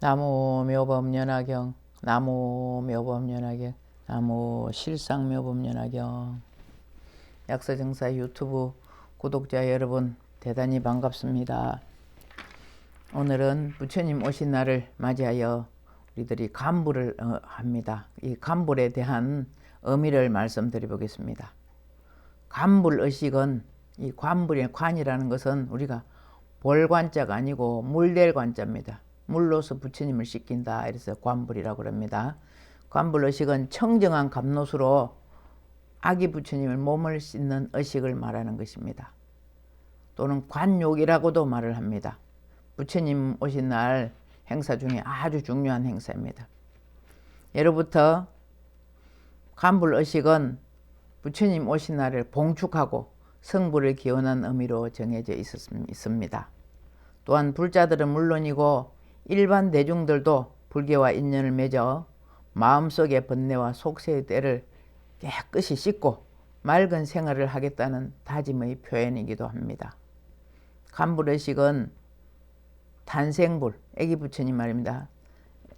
나무 묘법연화경 나무 묘법연화경 나무 실상묘법연화경 약사정사 유튜브 구독자 여러분 대단히 반갑습니다. 오늘은 부처님 오신 날을 맞이하여 우리들이 간불을 어, 합니다. 이 간불에 대한 의미를 말씀드려 보겠습니다. 간불 의식은 이 관불의 관이라는 것은 우리가 볼관자가 아니고 물될 관자입니다. 물로서 부처님을 씻긴다. 이래서 관불이라고 합니다. 관불 의식은 청정한 감노수로 아기 부처님을 몸을 씻는 의식을 말하는 것입니다. 또는 관욕이라고도 말을 합니다. 부처님 오신 날 행사 중에 아주 중요한 행사입니다. 예로부터 간불 의식은 부처님 오신 날을 봉축하고 성불을 기원한 의미로 정해져 있습니다. 또한 불자들은 물론이고 일반 대중들도 불교와 인연을 맺어 마음속의 번뇌와 속세의 때를 깨끗이 씻고 맑은 생활을 하겠다는 다짐의 표현이기도 합니다. 간불의식은 탄생불, 애기 부처님 말입니다.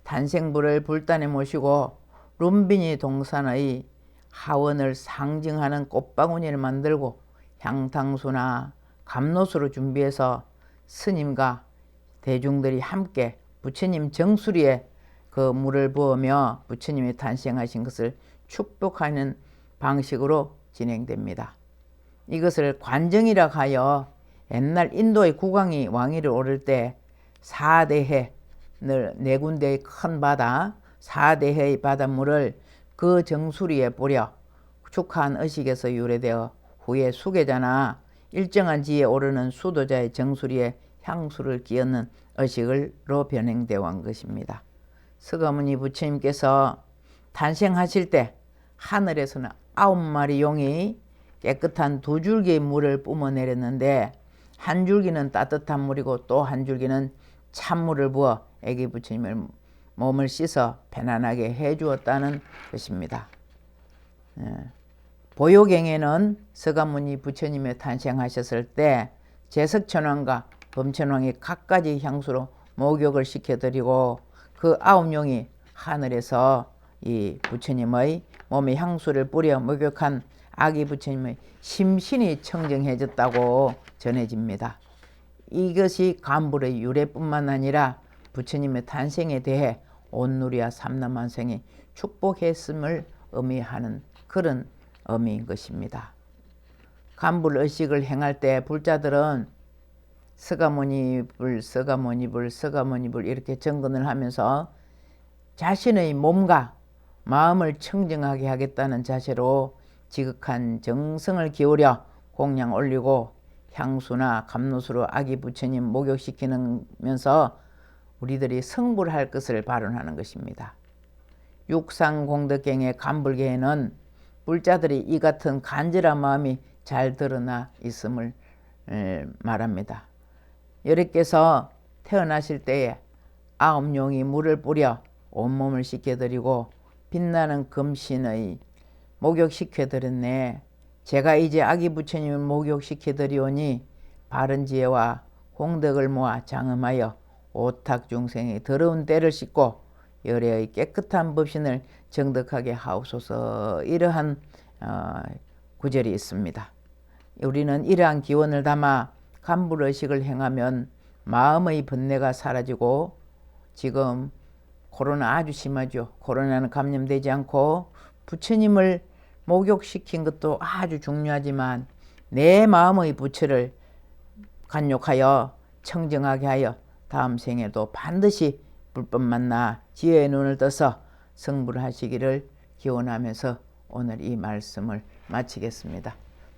탄생불을 불단에 모시고 룸비니 동산의 하원을 상징하는 꽃바구니를 만들고 향탕수나 감로수로 준비해서 스님과 대중들이 함께 부처님 정수리에 그 물을 부으며 부처님이 탄생하신 것을 축복하는 방식으로 진행됩니다. 이것을 관정이라 하여 옛날 인도의 국왕이 왕위를 오를 때 사대해 네 군데의 큰 바다 사대해의 바닷물을 그 정수리에 뿌려 축하한 의식에서 유래되어 후에 수계자나 일정한 지에 오르는 수도자의 정수리에 향수를 끼얹는 의식으로 변행되어 온 것입니다. 서가모니 부처님께서 탄생하실 때 하늘에서는 아홉 마리 용이 깨끗한 두 줄기의 물을 뿜어내렸는데 한 줄기는 따뜻한 물이고 또 한 줄기는 찬물을 부어 애기 부처님을 몸을 씻어 편안하게 해주었다는 것입니다. 예. 보요경에는 서가모니 부처님의 탄생하셨을 때 제석천왕과 범천왕이 각가지 향수로 목욕을 시켜드리고 그 아홉 용이 하늘에서 이 부처님의 몸에 향수를 뿌려 목욕한 아기 부처님의 심신이 청정해졌다고 전해집니다. 이것이 간불의 유래뿐만 아니라 부처님의 탄생에 대해 온누리와 삼남만생이 축복했음을 의미하는 그런 의미인 것입니다. 간불 의식을 행할 때 불자들은 서가모니불, 서가모니불, 서가모니불 이렇게 정근을 하면서 자신의 몸과 마음을 청정하게 하겠다는 자세로 지극한 정성을 기울여 공양 올리고 향수나 감로수로 아기 부처님 목욕시키면서 우리들이 성불할 것을 발언하는 것입니다. 육상공덕경의 간불계에는 불자들이 이 같은 간절한 마음이 잘 드러나 있음을 말합니다. 여러께서 태어나실 때에 아홉 용이 물을 뿌려 온몸을 씻겨드리고 빛나는 금신의 목욕시켜드렸네. 제가 이제 아기 부처님을 목욕시켜드리오니 바른 지혜와 공덕을 모아 장엄하여 오탁 중생의 더러운 때를 씻고 열애의 깨끗한 법신을 정덕하게 하옵소서 이러한 어, 구절이 있습니다. 우리는 이러한 기원을 담아 간불의식을 행하면 마음의 번뇌가 사라지고 지금 코로나 아주 심하죠. 코로나는 감염되지 않고 부처님을 목욕시킨 것도 아주 중요하지만 내 마음의 부처를 간욕하여 청정하게 하여 다음 생에도 반드시 불법 만나 지혜의 눈을 떠서 성불 하시기를 기원하면서 오늘 이 말씀을 마치겠습니다.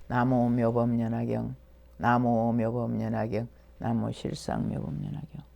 나무 묘범연화경 나무 묘범연화경 나무 실상 묘범연화경